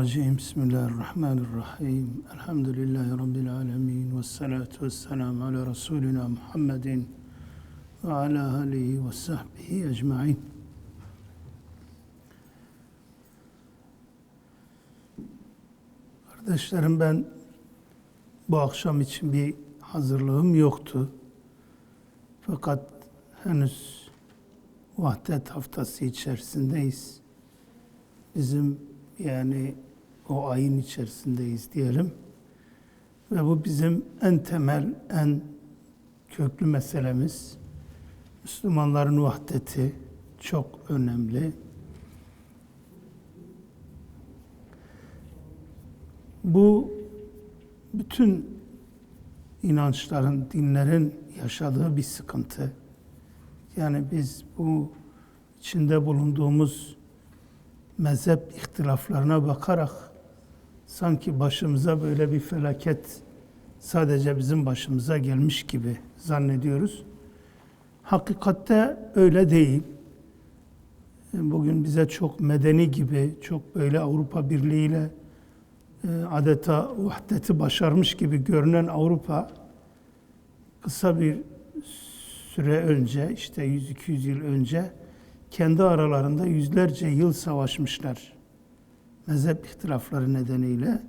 Mineşşeytanirracim. Bismillahirrahmanirrahim. Elhamdülillahi Rabbil alemin. Ve salatu ve selamu ala Resulina Muhammedin ve ala alihi ve sahbihi ecma'in. Kardeşlerim ben bu akşam için bir hazırlığım yoktu. Fakat henüz vahdet haftası içerisindeyiz. Bizim yani o ayın içerisindeyiz diyelim. Ve bu bizim en temel, en köklü meselemiz. Müslümanların vahdeti çok önemli. Bu bütün inançların, dinlerin yaşadığı bir sıkıntı. Yani biz bu içinde bulunduğumuz mezhep ihtilaflarına bakarak sanki başımıza böyle bir felaket sadece bizim başımıza gelmiş gibi zannediyoruz. Hakikatte öyle değil. Bugün bize çok medeni gibi, çok böyle Avrupa Birliği ile e, adeta vahdeti başarmış gibi görünen Avrupa kısa bir süre önce işte 100-200 yıl önce kendi aralarında yüzlerce yıl savaşmışlar. Mezhep ihtilafları nedeniyle.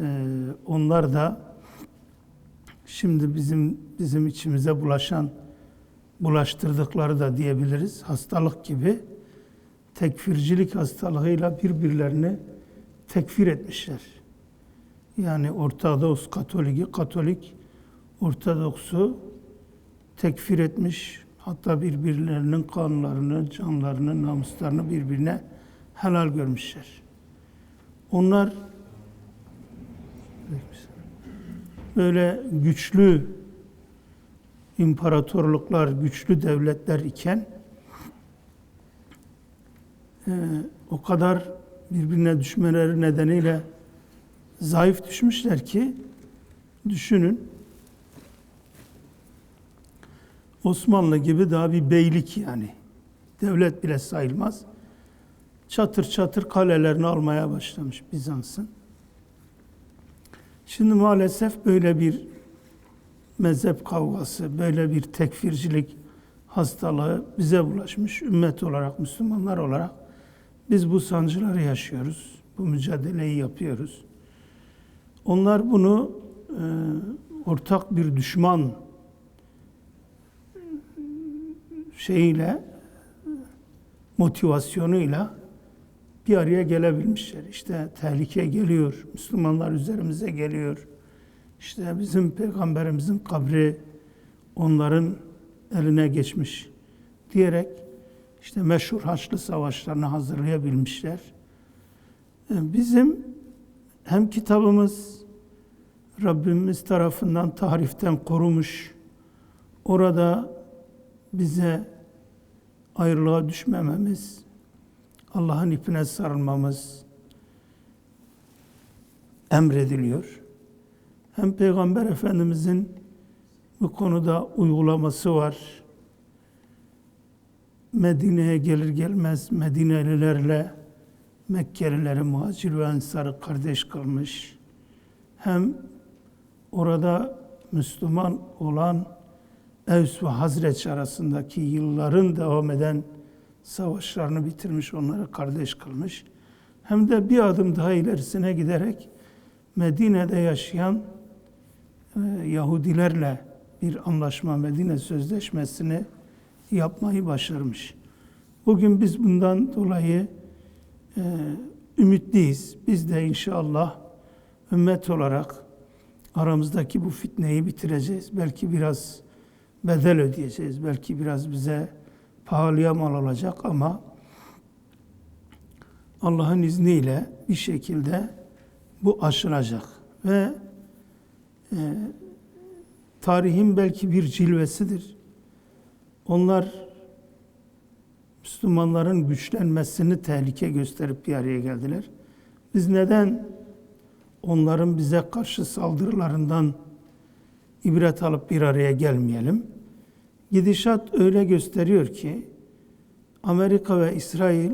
Ee, onlar da şimdi bizim bizim içimize bulaşan bulaştırdıkları da diyebiliriz hastalık gibi tekfircilik hastalığıyla birbirlerini tekfir etmişler. Yani Ortodoks Katoliki, Katolik Ortodoks'u tekfir etmiş, hatta birbirlerinin kanlarını, canlarını, namuslarını birbirine helal görmüşler. Onlar böyle güçlü imparatorluklar, güçlü devletler iken e, o kadar birbirine düşmeleri nedeniyle zayıf düşmüşler ki düşünün Osmanlı gibi daha bir beylik yani. Devlet bile sayılmaz. Çatır çatır kalelerini almaya başlamış Bizans'ın. Şimdi maalesef böyle bir mezhep kavgası, böyle bir tekfircilik hastalığı bize bulaşmış. Ümmet olarak, Müslümanlar olarak biz bu sancıları yaşıyoruz. Bu mücadeleyi yapıyoruz. Onlar bunu e, ortak bir düşman şeyiyle motivasyonuyla bir araya gelebilmişler. İşte tehlike geliyor, Müslümanlar üzerimize geliyor. İşte bizim peygamberimizin kabri onların eline geçmiş diyerek işte meşhur Haçlı Savaşlarını hazırlayabilmişler. E, bizim hem kitabımız Rabbimiz tarafından tahriften korumuş, orada bize ayrılığa düşmememiz, Allah'ın ipine sarılmamız emrediliyor. Hem Peygamber Efendimizin bu konuda uygulaması var. Medine'ye gelir gelmez Medinelilerle Mekkelileri muhacir ve ensarı kardeş kılmış. Hem orada Müslüman olan Evs ve Hazreç arasındaki yılların devam eden savaşlarını bitirmiş, onları kardeş kılmış. Hem de bir adım daha ilerisine giderek Medine'de yaşayan e, Yahudilerle bir anlaşma, Medine Sözleşmesi'ni yapmayı başarmış. Bugün biz bundan dolayı e, ümitliyiz. Biz de inşallah ümmet olarak aramızdaki bu fitneyi bitireceğiz. Belki biraz bedel ödeyeceğiz. Belki biraz bize pahalıya mal olacak ama Allah'ın izniyle bir şekilde bu aşılacak ve e, tarihin belki bir cilvesidir. Onlar Müslümanların güçlenmesini tehlike gösterip bir araya geldiler. Biz neden onların bize karşı saldırılarından ibret alıp bir araya gelmeyelim? Gidişat öyle gösteriyor ki Amerika ve İsrail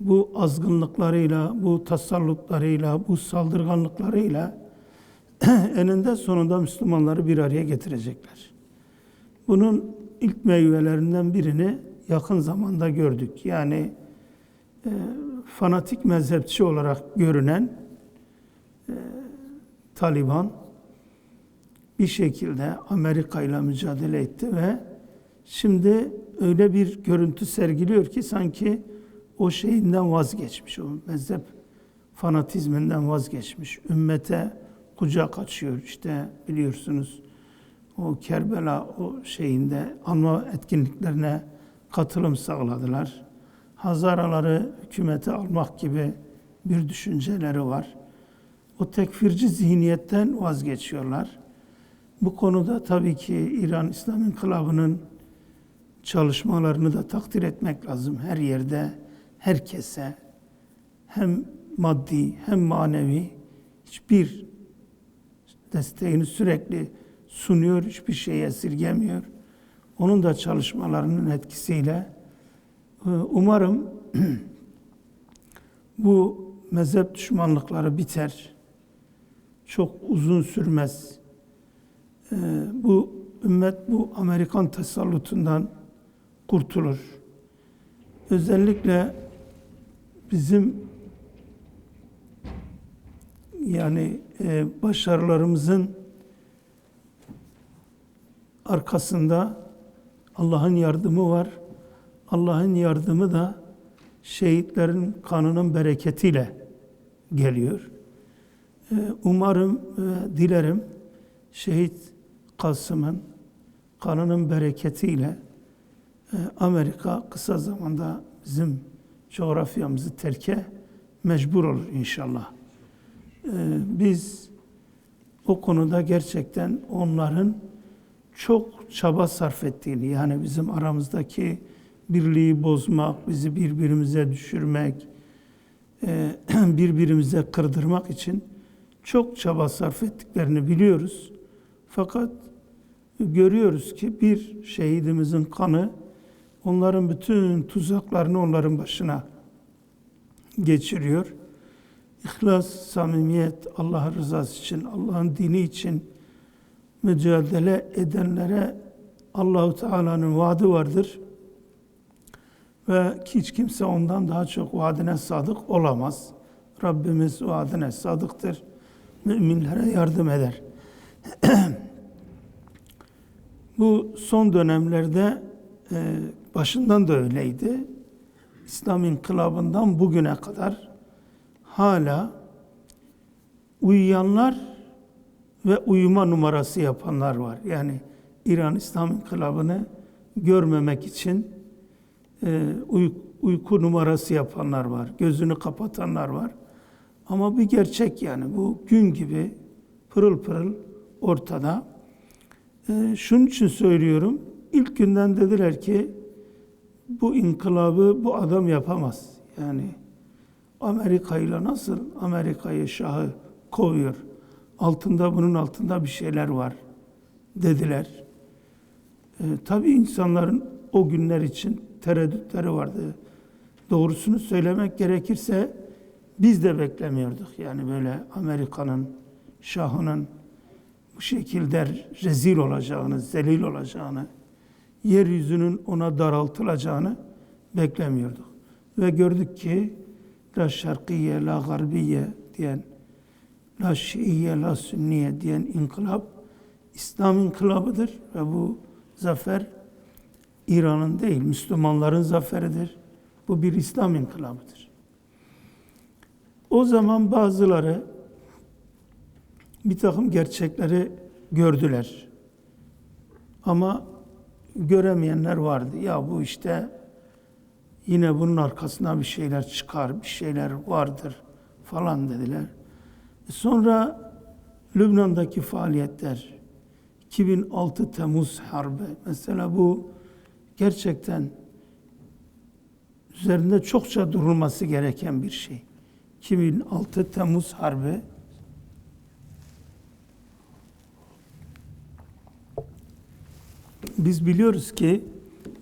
bu azgınlıklarıyla, bu tasallutlarıyla, bu saldırganlıklarıyla eninde sonunda Müslümanları bir araya getirecekler. Bunun ilk meyvelerinden birini yakın zamanda gördük. Yani e, fanatik mezhepçi olarak görünen e, Taliban bir şekilde Amerika ile mücadele etti ve şimdi öyle bir görüntü sergiliyor ki sanki o şeyinden vazgeçmiş, o mezhep fanatizminden vazgeçmiş. Ümmete kucak açıyor. İşte biliyorsunuz o Kerbela o şeyinde anma etkinliklerine katılım sağladılar. Hazaraları hükümete almak gibi bir düşünceleri var. O tekfirci zihniyetten vazgeçiyorlar. Bu konuda tabii ki İran İslam İnkılabı'nın çalışmalarını da takdir etmek lazım. Her yerde, herkese hem maddi hem manevi hiçbir desteğini sürekli sunuyor, hiçbir şey esirgemiyor. Onun da çalışmalarının etkisiyle e, umarım bu mezhep düşmanlıkları biter. Çok uzun sürmez. E, Bu ümmet bu Amerikan tasallutundan kurtulur. Özellikle bizim yani e, başarılarımızın arkasında Allah'ın yardımı var. Allah'ın yardımı da şehitlerin kanının bereketiyle geliyor. E, umarım ve dilerim şehit Kasım'ın kanının bereketiyle e, Amerika kısa zamanda bizim coğrafyamızı terke mecbur olur inşallah. E, biz o konuda gerçekten onların çok çaba sarf ettiğini yani bizim aramızdaki birliği bozmak, bizi birbirimize düşürmek, e, birbirimize kırdırmak için çok çaba sarf ettiklerini biliyoruz. Fakat görüyoruz ki bir şehidimizin kanı onların bütün tuzaklarını onların başına geçiriyor. İhlas, samimiyet, Allah rızası için, Allah'ın dini için mücadele edenlere Allahu Teala'nın vaadi vardır. Ve hiç kimse ondan daha çok vaadine sadık olamaz. Rabbimiz vaadine sadıktır. Müminlere yardım eder. Bu son dönemlerde e, başından da öyleydi. İslam inkılabından bugüne kadar hala uyuyanlar ve uyuma numarası yapanlar var. Yani İran İslam İnkılabı'nı görmemek için e, uy- uyku numarası yapanlar var. Gözünü kapatanlar var. Ama bir gerçek yani bu gün gibi pırıl pırıl ortada. E, şunun için söylüyorum. İlk günden dediler ki bu inkılabı bu adam yapamaz. Yani Amerika ile nasıl Amerika'yı şahı kovuyor. Altında bunun altında bir şeyler var dediler. E, tabii insanların o günler için tereddütleri vardı. Doğrusunu söylemek gerekirse biz de beklemiyorduk. Yani böyle Amerika'nın şahının bu şekilde rezil olacağını, zelil olacağını, yeryüzünün ona daraltılacağını beklemiyorduk. Ve gördük ki la şarkiye, la garbiye diyen, la şiiye, la sünniye diyen inkılap İslam inkılabıdır ve bu zafer İran'ın değil, Müslümanların zaferidir. Bu bir İslam inkılabıdır. O zaman bazıları bir takım gerçekleri gördüler. Ama göremeyenler vardı. Ya bu işte yine bunun arkasına bir şeyler çıkar, bir şeyler vardır falan dediler. Sonra Lübnan'daki faaliyetler, 2006 Temmuz Harbi, mesela bu gerçekten üzerinde çokça durulması gereken bir şey. 2006 Temmuz Harbi, biz biliyoruz ki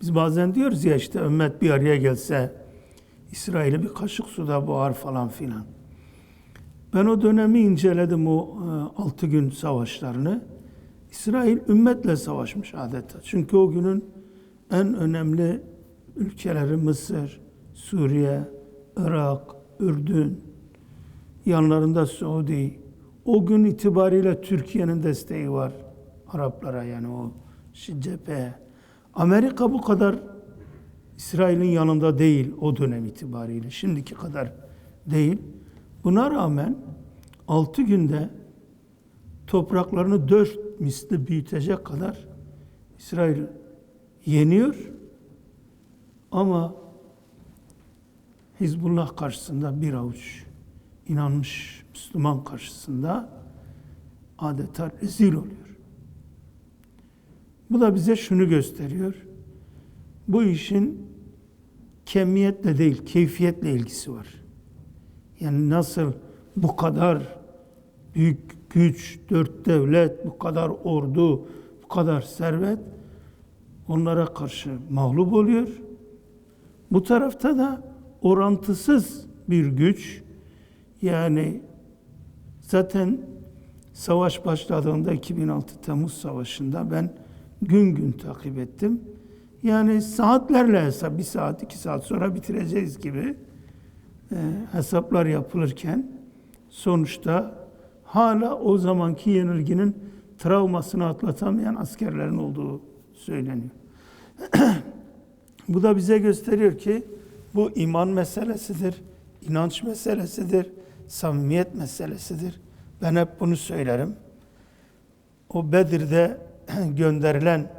biz bazen diyoruz ya işte ümmet bir araya gelse İsrail'i bir kaşık suda boğar falan filan. Ben o dönemi inceledim o e, altı gün savaşlarını. İsrail ümmetle savaşmış adeta. Çünkü o günün en önemli ülkeleri Mısır, Suriye, Irak, Ürdün, yanlarında Suudi. O gün itibariyle Türkiye'nin desteği var Araplara yani o şi- cepheye. Amerika bu kadar İsrail'in yanında değil o dönem itibariyle. Şimdiki kadar değil. Buna rağmen altı günde topraklarını dört misli büyütecek kadar İsrail yeniyor. Ama Hizbullah karşısında bir avuç inanmış Müslüman karşısında adeta rezil oluyor. Bu da bize şunu gösteriyor. Bu işin kemiyetle değil, keyfiyetle ilgisi var. Yani nasıl bu kadar büyük güç, dört devlet, bu kadar ordu, bu kadar servet onlara karşı mağlup oluyor. Bu tarafta da orantısız bir güç yani zaten savaş başladığında 2006 Temmuz Savaşı'nda ben gün gün takip ettim. Yani saatlerle hesap, bir saat, iki saat sonra bitireceğiz gibi e, hesaplar yapılırken sonuçta hala o zamanki yenilginin travmasını atlatamayan askerlerin olduğu söyleniyor. Bu da bize gösteriyor ki bu iman meselesidir, inanç meselesidir, samimiyet meselesidir. Ben hep bunu söylerim. O Bedir'de gönderilen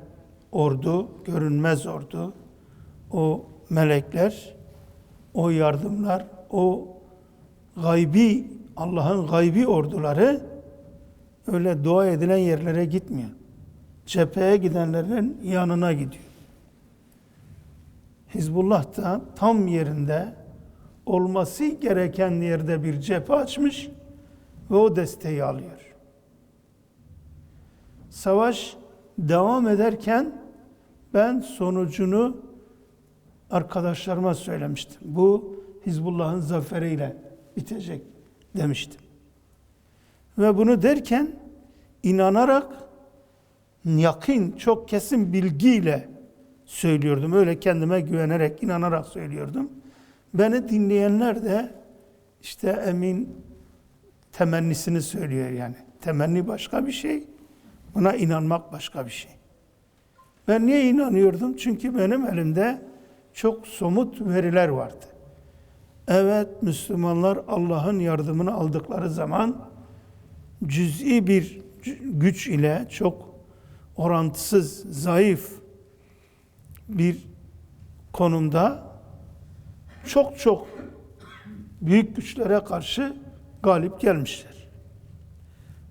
ordu, görünmez ordu, o melekler, o yardımlar, o gaybi, Allah'ın gaybi orduları öyle dua edilen yerlere gitmiyor. Cepheye gidenlerin yanına gidiyor. Hizbullah da tam yerinde olması gereken yerde bir cephe açmış ve o desteği alıyor. Savaş devam ederken ben sonucunu arkadaşlarıma söylemiştim. Bu Hizbullah'ın zaferiyle bitecek demiştim. Ve bunu derken inanarak yakın, çok kesin bilgiyle söylüyordum. Öyle kendime güvenerek, inanarak söylüyordum. Beni dinleyenler de işte emin temennisini söylüyor yani. Temenni başka bir şey, buna inanmak başka bir şey. Ben niye inanıyordum? Çünkü benim elimde çok somut veriler vardı. Evet Müslümanlar Allah'ın yardımını aldıkları zaman cüz'i bir güç ile çok orantısız, zayıf bir konumda çok çok büyük güçlere karşı galip gelmişler.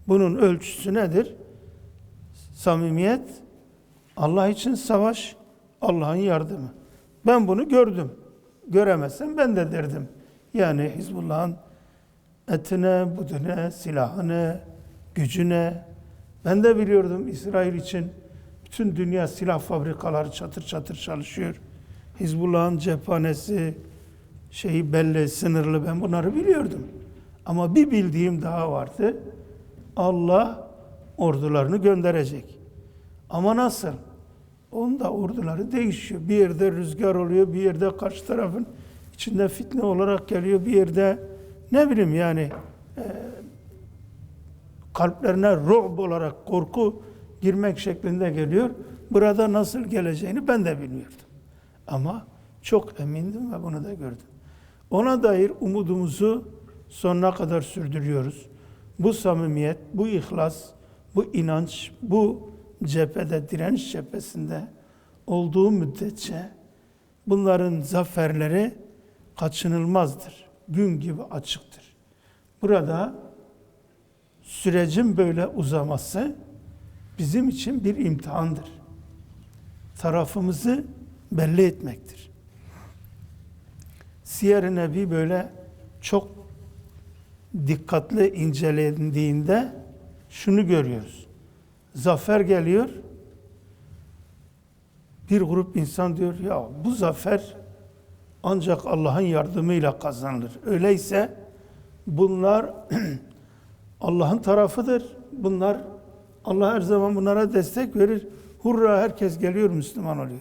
Bunun ölçüsü nedir? Samimiyet, Allah için savaş, Allah'ın yardımı. Ben bunu gördüm. Göremezsem ben de derdim. Yani Hizbullah'ın etine, budune, silahına, gücüne. Ben de biliyordum İsrail için bütün dünya silah fabrikaları çatır çatır çalışıyor. Hizbullah'ın cephanesi şeyi belli, sınırlı ben bunları biliyordum. Ama bir bildiğim daha vardı. Allah ordularını gönderecek. Ama nasıl? Onda orduları değişiyor. Bir yerde rüzgar oluyor, bir yerde karşı tarafın içinde fitne olarak geliyor, bir yerde ne bileyim yani e, kalplerine ruh olarak korku girmek şeklinde geliyor. Burada nasıl geleceğini ben de bilmiyordum. Ama çok emindim ve bunu da gördüm. Ona dair umudumuzu sonuna kadar sürdürüyoruz. Bu samimiyet, bu ihlas, bu inanç, bu cephede, direniş cephesinde olduğu müddetçe bunların zaferleri kaçınılmazdır. Gün gibi açıktır. Burada sürecin böyle uzaması bizim için bir imtihandır. Tarafımızı belli etmektir. Siyer-i Nebi böyle çok dikkatli incelendiğinde şunu görüyoruz. Zafer geliyor. Bir grup insan diyor ya bu zafer ancak Allah'ın yardımıyla kazanılır. Öyleyse bunlar Allah'ın tarafıdır. Bunlar Allah her zaman bunlara destek verir. Hurra herkes geliyor Müslüman oluyor.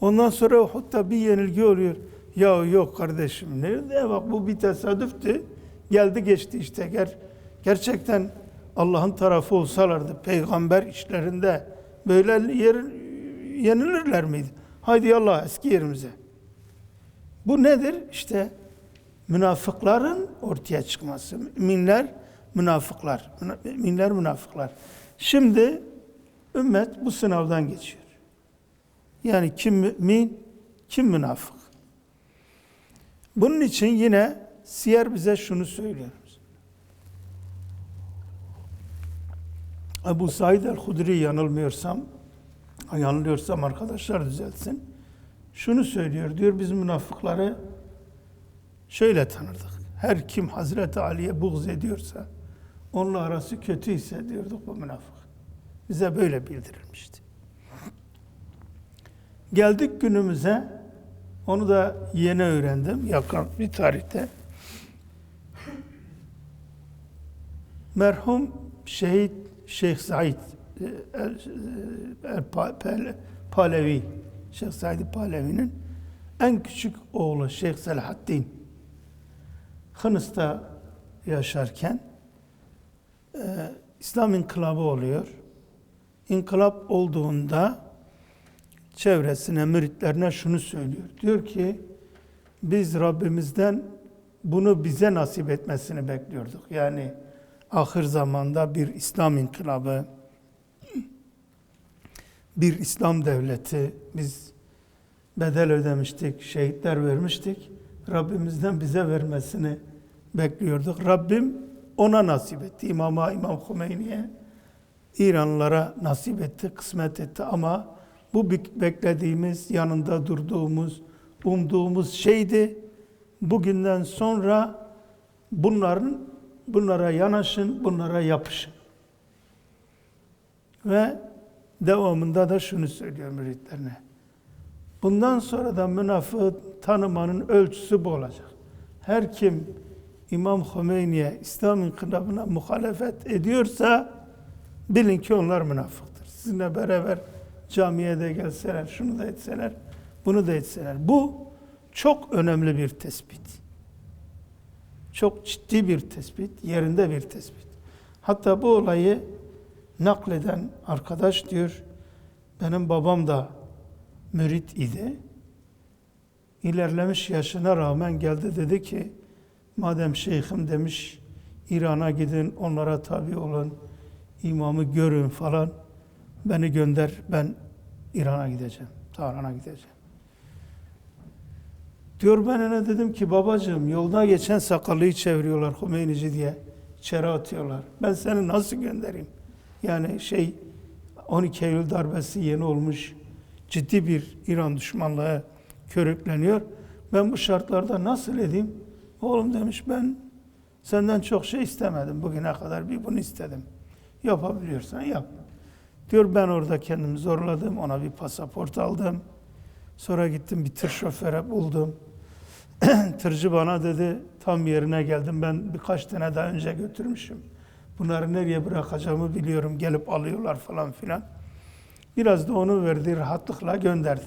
Ondan sonra Uhud'da bir yenilgi oluyor. Ya yok kardeşim nerede bak bu bir tesadüftü. Geldi geçti işte. Ger gerçekten Allah'ın tarafı olsalardı peygamber işlerinde böyle yer, yenilirler miydi? Haydi Allah eski yerimize. Bu nedir? İşte münafıkların ortaya çıkması. Müminler münafıklar. Müminler münafıklar. Şimdi ümmet bu sınavdan geçiyor. Yani kim mümin, kim münafık. Bunun için yine siyer bize şunu söylüyor. Ebu Said el-Hudri yanılmıyorsam, yanılıyorsam arkadaşlar düzeltsin. Şunu söylüyor, diyor biz münafıkları şöyle tanırdık. Her kim Hazreti Ali'ye buğz ediyorsa, onunla arası kötü hissediyorduk bu münafık. Bize böyle bildirilmişti. Geldik günümüze, onu da yeni öğrendim, yakın bir tarihte. Merhum şehit Şeyh Said e, el, el, el, Palevi, Şeyh Said Palevi'nin en küçük oğlu Şeyh Selahaddin Hınıs'ta yaşarken e, İslam inkılabı oluyor. İnkılap olduğunda çevresine, müritlerine şunu söylüyor. Diyor ki biz Rabbimizden bunu bize nasip etmesini bekliyorduk. Yani ahir zamanda bir İslam inkılabı, bir İslam devleti biz bedel ödemiştik, şehitler vermiştik. Rabbimizden bize vermesini bekliyorduk. Rabbim ona nasip etti. İmama, İmam Hümeyni'ye, İranlılara nasip etti, kısmet etti ama bu beklediğimiz, yanında durduğumuz, umduğumuz şeydi. Bugünden sonra bunların bunlara yanaşın, bunlara yapışın. Ve devamında da şunu söylüyor müritlerine. Bundan sonra da münafığı tanımanın ölçüsü bu olacak. Her kim İmam Hümeyni'ye, İslam inkılabına muhalefet ediyorsa bilin ki onlar münafıktır. Sizinle beraber camiye de gelseler, şunu da etseler, bunu da etseler. Bu çok önemli bir tespit. Çok ciddi bir tespit, yerinde bir tespit. Hatta bu olayı nakleden arkadaş diyor, benim babam da mürit idi. İlerlemiş yaşına rağmen geldi dedi ki, madem şeyhim demiş, İran'a gidin, onlara tabi olun, imamı görün falan, beni gönder, ben İran'a gideceğim, Tahran'a gideceğim. Diyor ben ona dedim ki babacığım yolda geçen sakallıyı çeviriyorlar Hümeynici diye içeri atıyorlar. Ben seni nasıl göndereyim? Yani şey 12 Eylül darbesi yeni olmuş ciddi bir İran düşmanlığı körükleniyor. Ben bu şartlarda nasıl edeyim? Oğlum demiş ben senden çok şey istemedim bugüne kadar bir bunu istedim. Yapabiliyorsan yap. Diyor ben orada kendimi zorladım ona bir pasaport aldım. Sonra gittim bir tır şoföre buldum. Tırcı bana dedi tam yerine geldim ben birkaç tane daha önce götürmüşüm. Bunları nereye bırakacağımı biliyorum gelip alıyorlar falan filan. Biraz da onu verdi rahatlıkla gönderdi.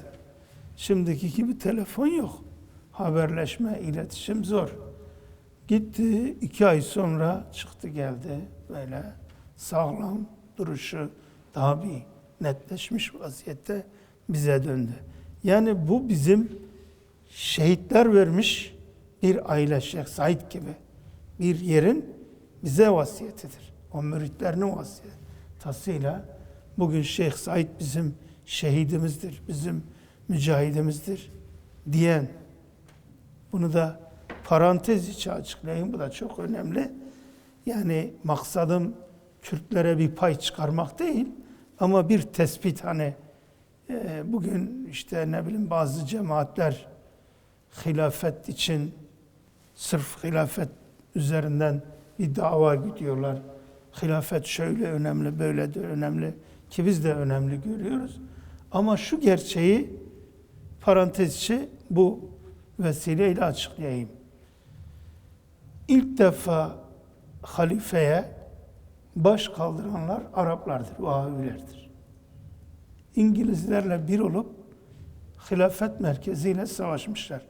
Şimdiki gibi telefon yok. Haberleşme, iletişim zor. Gitti iki ay sonra çıktı geldi böyle sağlam duruşu daha bir netleşmiş vaziyette bize döndü. Yani bu bizim şehitler vermiş bir aile Şeyh Said gibi bir yerin bize vasiyetidir. O müritlerinin vasiyeti. Tasıyla bugün Şeyh Said bizim şehidimizdir, bizim mücahidimizdir diyen bunu da parantez içi açıklayayım. Bu da çok önemli. Yani maksadım Kürtlere bir pay çıkarmak değil ama bir tespit hani e, bugün işte ne bileyim bazı cemaatler hilafet için sırf hilafet üzerinden bir dava gidiyorlar. Hilafet şöyle önemli, böyle de önemli ki biz de önemli görüyoruz. Ama şu gerçeği parantez bu vesileyle açıklayayım. İlk defa halifeye baş kaldıranlar Araplardır, Vahabilerdir. İngilizlerle bir olup hilafet merkeziyle savaşmışlar.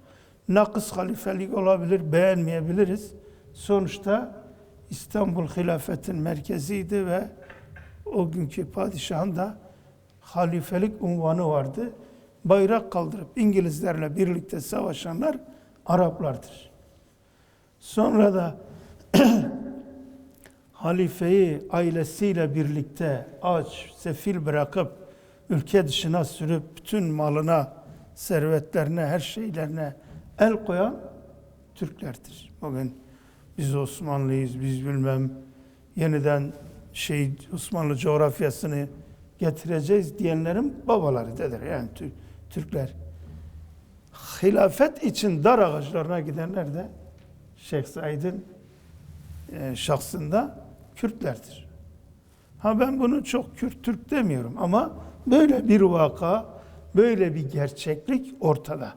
Nakıs halifelik olabilir, beğenmeyebiliriz. Sonuçta İstanbul hilafetin merkeziydi ve o günkü padişahın da halifelik unvanı vardı. Bayrak kaldırıp İngilizlerle birlikte savaşanlar Araplardır. Sonra da halifeyi ailesiyle birlikte aç, sefil bırakıp ülke dışına sürüp bütün malına, servetlerine, her şeylerine el koyan Türklerdir. Bugün biz Osmanlıyız, biz bilmem yeniden şey Osmanlı coğrafyasını getireceğiz diyenlerin babaları dedir yani Tür- Türkler. Hilafet için dar ağaçlarına gidenler de Şeyh Said'in e, şahsında Kürtlerdir. Ha ben bunu çok Kürt Türk demiyorum ama böyle bir vaka, böyle bir gerçeklik ortada.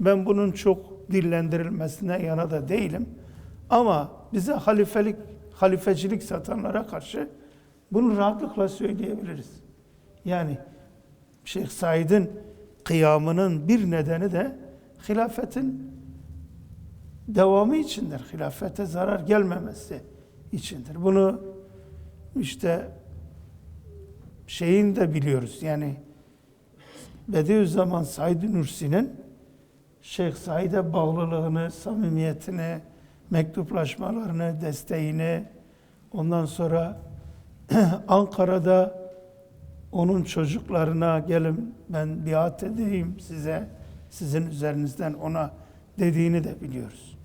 Ben bunun çok dillendirilmesine yana da değilim. Ama bize halifelik, halifecilik satanlara karşı bunu rahatlıkla söyleyebiliriz. Yani Şeyh Said'in kıyamının bir nedeni de hilafetin devamı içindir. Hilafete zarar gelmemesi içindir. Bunu işte şeyin de biliyoruz. Yani Bediüzzaman Said Nursi'nin Şeyh Said'e bağlılığını, samimiyetini, mektuplaşmalarını, desteğini, ondan sonra Ankara'da onun çocuklarına gelin ben biat edeyim size, sizin üzerinizden ona dediğini de biliyoruz.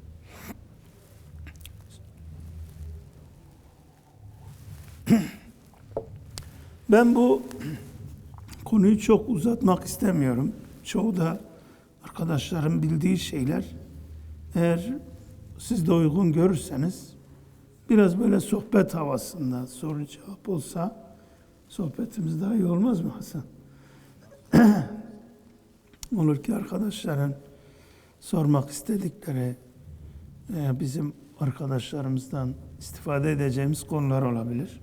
Ben bu konuyu çok uzatmak istemiyorum. Çoğu da arkadaşlarım bildiği şeyler. Eğer siz de uygun görürseniz biraz böyle sohbet havasında soru cevap olsa sohbetimiz daha iyi olmaz mı Hasan? Olur ki arkadaşların sormak istedikleri e, bizim arkadaşlarımızdan istifade edeceğimiz konular olabilir.